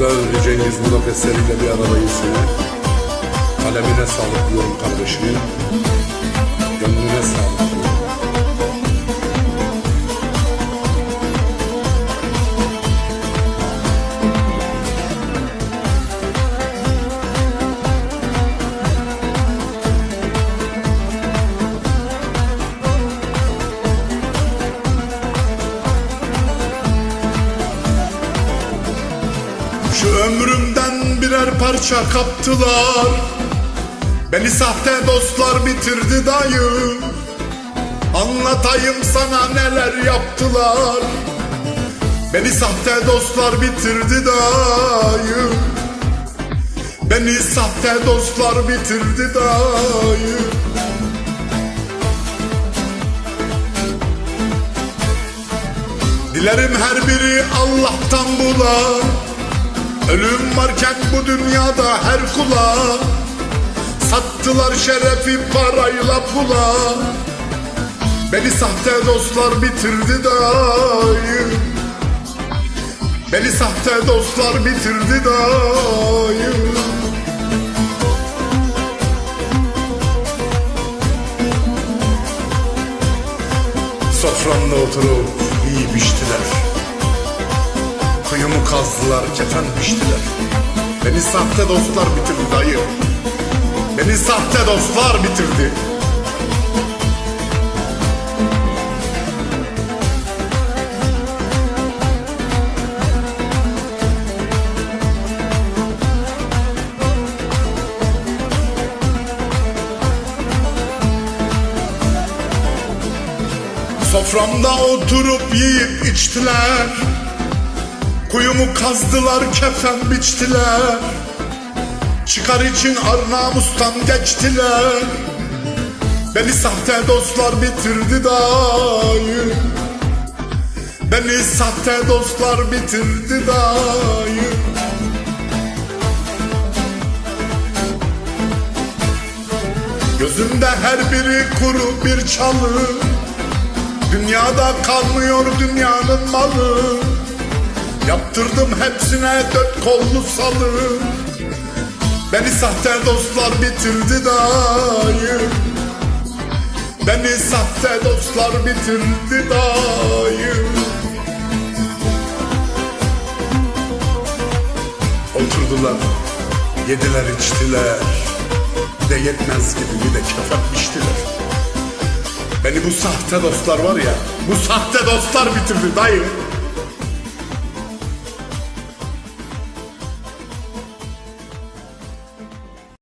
güzel Cengiz Budak eseriyle bir aradayız yine. Kalemine sağlık diyorum kardeşimin. Gönlüne sağlık ömrümden birer parça kaptılar. Beni sahte dostlar bitirdi dayı Anlatayım sana neler yaptılar. Beni sahte dostlar bitirdi dayı Beni sahte dostlar bitirdi dayı Dilerim her biri Allah'tan bular Ölüm varken bu dünyada her kula Sattılar şerefi parayla pula. Beni sahte dostlar bitirdi dayı Beni sahte dostlar bitirdi dayı Soframda oturup iyi biçtiler Kuyumu kazdılar, kefen biçtiler. Beni sahte dostlar bitirdi dayı. Beni sahte dostlar bitirdi. Soframda oturup yiyip içtiler. Kuyumu kazdılar kefen biçtiler. Çıkar için Arnamus'tan geçtiler. Beni sahte dostlar bitirdi dayı Beni sahte dostlar bitirdi dayı Gözümde her biri kuru bir çalı. Dünyada kalmıyor dünyanın malı Yaptırdım hepsine dört kollu salı Beni sahte dostlar bitirdi dayı Beni sahte dostlar bitirdi dayı Oturdular, yediler içtiler. De yetmez gibi bir de kefen biçtiler. Beni bu sahte dostlar var ya Bu sahte dostlar bitirdi dayı